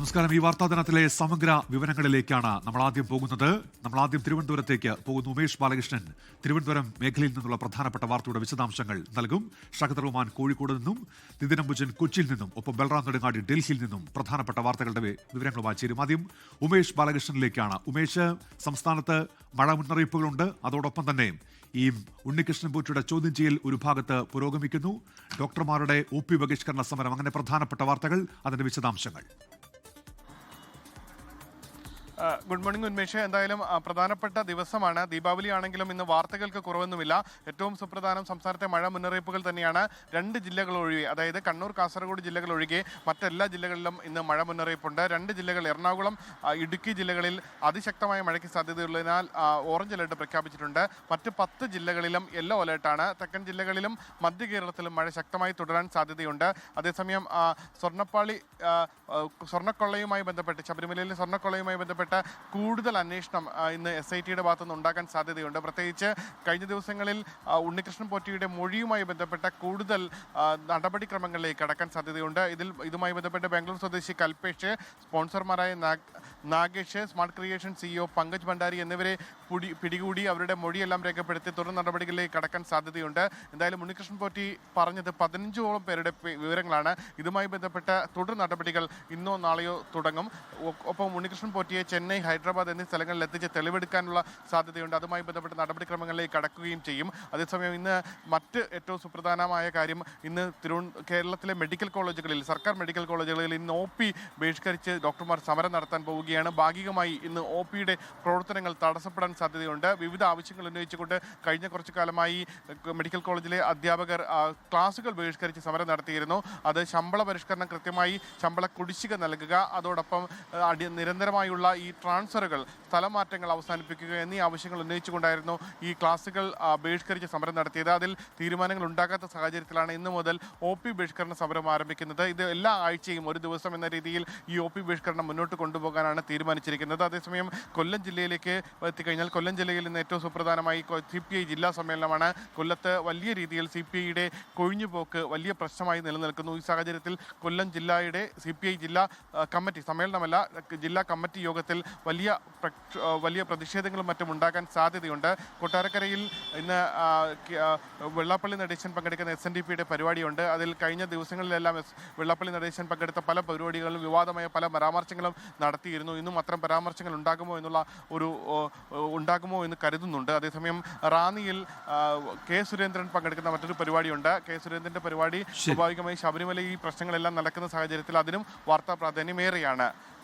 നമസ്കാരം. ഈ വാർത്താ ദിനത്തിലെ സമഗ്ര വിവരങ്ങളിലേക്കാണ് നമ്മൾ ആദ്യം പോകുന്നത്. നമ്മൾ ആദ്യം തിരുവനന്തപുരത്തേക്ക് പോകുന്ന. ഉമേഷ് ബാലകൃഷ്ണൻ തിരുവനന്തപുരം മേഖലയിൽ നിന്നുള്ള പ്രധാനപ്പെട്ട വാർത്തയുടെ വിശദാംശങ്ങൾ നൽകും. ഷഹദർ റഹ്മാൻ കോഴിക്കോട് നിന്നും നിതിനംബുജൻ കൊച്ചിയിൽ നിന്നും ഒപ്പം ബൽറാം നെടുങ്ങാടി ഡൽഹിയിൽ നിന്നും പ്രധാനപ്പെട്ട വാർത്തകളുടെ വിവരങ്ങളുമായി ചേരും. ആദ്യം ഉമേഷ് ബാലകൃഷ്ണനിലേക്കാണ്. ഉമേഷ് സംസ്ഥാനത്ത് മഴ മുന്നറിയിപ്പുകളുണ്ട്. അതോടൊപ്പം തന്നെ ഈ ഉണ്ണികൃഷ്ണൻ പൂച്ചയുടെ ചോദ്യം ചെയ്യൽ ഒരു ഭാഗത്ത് പുരോഗമിക്കുന്നു. ഡോക്ടർമാരുടെ ഒ പി ബഹിഷ്കരണ സമരം. അങ്ങനെ പ്രധാനപ്പെട്ട വാർത്തകൾ അതിന്റെ വിശദാംശങ്ങൾ. Good morning Unmesh. എന്തായാലും പ്രധാനപ്പെട്ട ദിവസമാണ്. ദീപാവലി ആണെങ്കിലും ഇന്ന് വാർത്തകൾക്ക് കുറവൊന്നുമില്ല. ഏറ്റവും സുപ്രധാനം സംസ്ഥാനത്തെ മഴ മുന്നറിയിപ്പുകൾ തന്നെയാണ്. രണ്ട് ജില്ലകൾ ഒഴികെ അതായത് കണ്ണൂർ കാസർഗോഡ് ജില്ലകൾ ഒഴികെ മറ്റെല്ലാ ജില്ലകളിലും ഇന്ന് മഴ മുന്നറിയിപ്പുണ്ട്. രണ്ട് ജില്ലകൾ എറണാകുളം ഇടുക്കി ജില്ലകളിൽ അതിശക്തമായ മഴയ്ക്ക് സാധ്യതയുള്ളതിനാൽ ഓറഞ്ച് അലർട്ട് പ്രഖ്യാപിച്ചിട്ടുണ്ട്. മറ്റ് പത്ത് ജില്ലകളിലും യെല്ലോ അലർട്ടാണ്. തെക്കൻ ജില്ലകളിലും മധ്യ കേരളത്തിലും മഴ ശക്തമായി തുടരാൻ സാധ്യതയുണ്ട്. അതേസമയം സ്വർണപ്പാളി സ്വർണക്കൊള്ളയുമായി ബന്ധപ്പെട്ട് ശബരിമലയിലെ സ്വർണക്കൊള്ളയുമായി ബന്ധപ്പെട്ട കൂടുതൽ അന്വേഷണം ഇന്ന് എസ് ഐ ടിയുടെ ഭാഗത്തുനിന്ന് ഉണ്ടാക്കാൻ സാധ്യതയുണ്ട്. പ്രത്യേകിച്ച് കഴിഞ്ഞ ദിവസങ്ങളിൽ ഉണ്ണികൃഷ്ണൻ പോറ്റിയുടെ മൊഴിയുമായി ബന്ധപ്പെട്ട കൂടുതൽ നടപടിക്രമങ്ങളിലേക്ക് കടക്കാൻ സാധ്യതയുണ്ട്. ഇതിൽ ഇതുമായി ബന്ധപ്പെട്ട് ബാംഗ്ലൂർ സ്വദേശി Kalpesh സ്പോൺസർമാരായ Nagesh smart creation CEO Pankaj Bhandari എന്നിവരെ പിടി പിടികൂടി അവരുടെ മൊഴിയെല്ലാം രേഖപ്പെടുത്തി തുടർ നടപടികളിലേക്ക് കടക്കാൻ സാധ്യതയുണ്ട്. എന്തായാലും ഉണ്ണികൃഷ്ണൻ പോറ്റി പറഞ്ഞത് പതിനഞ്ചോളം പേരുടെ വിവരങ്ങളാണ്. ഇതുമായി ബന്ധപ്പെട്ട തുടർ നടപടികൾ ഇന്നോ നാളെയോ തുടങ്ങും. ഒപ്പം ഉണ്ണികൃഷ്ണൻ പോറ്റിയെ ചെന്നൈ ഹൈദരാബാദ് എന്നീ സ്ഥലങ്ങളിൽ എത്തിച്ച് തെളിവെടുക്കാനുള്ള സാധ്യതയുണ്ട്. അതുമായി ബന്ധപ്പെട്ട നടപടിക്രമങ്ങളിലേക്ക് കടക്കുകയും ചെയ്യും. അതേസമയം ഇന്ന് മറ്റ് ഏറ്റവും സുപ്രധാനമായ കാര്യം ഇന്ന് തിരു കേരളത്തിലെ മെഡിക്കൽ കോളേജുകളിൽ സർക്കാർ മെഡിക്കൽ കോളേജുകളിൽ ഇന്ന് ഒ പി ബഹിഷ്കരിച്ച് ഡോക്ടർമാർ സമരം നടത്താൻ പോവുകയാണ്. ഭാഗികമായി ഇന്ന് ഒ പിയുടെ പ്രവർത്തനങ്ങൾ തടസ്സപ്പെടാൻ സാധ്യതയുണ്ട്. വിവിധ ആവശ്യങ്ങൾ ഉന്നയിച്ചുകൊണ്ട് കഴിഞ്ഞ കുറച്ചു കാലമായി മെഡിക്കൽ കോളേജിലെ അധ്യാപകർ ക്ലാസുകൾ ബഹിഷ്കരിച്ച് സമരം നടത്തിയിരുന്നു. അത് ശമ്പള പരിഷ്കരണം കൃത്യമായി ശമ്പള കുടിശ്ശിക നൽകുക അതോടൊപ്പം നിരന്തരമായുള്ള ഈ ട്രാൻസ്ഫറുകൾ സ്ഥലമാറ്റങ്ങൾ അവസാനിപ്പിക്കുക എന്നീ ആവശ്യങ്ങൾ ഉന്നയിച്ചുകൊണ്ടായിരുന്നു ഈ ക്ലാസുകൾ ബഹിഷ്കരിച്ച് സമരം നടത്തിയത്. അതിൽ തീരുമാനങ്ങൾ ഉണ്ടാകാത്ത സാഹചര്യത്തിലാണ് ഇന്ന് മുതൽ ഒ പി ബഹിഷ്കരണ സമരം ആരംഭിക്കുന്നത്. ഇത് എല്ലാ ആഴ്ചയും ഒരു ദിവസം എന്ന രീതിയിൽ ഈ ഒ പി ബഹിഷ്കരണം മുന്നോട്ട് കൊണ്ടുപോകാനാണ് തീരുമാനിച്ചിരിക്കുന്നത്. അതേസമയം കൊല്ലം ജില്ലയിലേക്ക് എത്തിക്കഴിഞ്ഞാൽ കൊല്ലം ജില്ലയിൽ നിന്ന് ഏറ്റവും സുപ്രധാനമായി സി പി ഐ ജില്ലാ സമ്മേളനമാണ്. കൊല്ലത്ത് വലിയ രീതിയിൽ സി പി ഐയുടെ കൊഴിഞ്ഞുപോക്ക് വലിയ പ്രശ്നമായി നിലനിൽക്കുന്നു. ഈ സാഹചര്യത്തിൽ കൊല്ലം ജില്ലയുടെ സി പി ഐ ജില്ലാ കമ്മിറ്റി സമ്മേളനമല്ല ജില്ലാ കമ്മിറ്റി യോഗത്തിൽ വലിയ വലിയ പ്രതിഷേധങ്ങളും മറ്റും ഉണ്ടാകാൻ സാധ്യതയുണ്ട്. കൊട്ടാരക്കരയിൽ ഇന്ന് വെള്ളാപ്പള്ളി നടേശൻ പങ്കെടുക്കുന്ന എസ് എൻ ഡി പിയുടെ പരിപാടിയുണ്ട്. അതിൽ കഴിഞ്ഞ ദിവസങ്ങളിലെല്ലാം എസ് വെള്ളാപ്പള്ളി നടേശൻ പങ്കെടുത്ത പല പരിപാടികളിലും വിവാദമായ പല പരാമർശങ്ങളും നടത്തിയിരുന്നു. ഇന്നും അത്തരം പരാമർശങ്ങൾ ഉണ്ടാകുമോ എന്നുള്ള ഒരു ഉണ്ടാകുമോ എന്ന് കരുതുന്നുണ്ട്. അതേസമയം റാന്നിയിൽ കെ സുരേന്ദ്രൻ പങ്കെടുക്കുന്ന മറ്റൊരു പരിപാടിയുണ്ട്. കെ സുരേന്ദ്രന്റെ പരിപാടി സ്വാഭാവികമായി ശബരിമല ഈ പ്രശ്നങ്ങളെല്ലാം നടക്കുന്ന സാഹചര്യത്തിൽ അതിനും വാർത്താ പ്രാധാന്യമേറെയാണ്.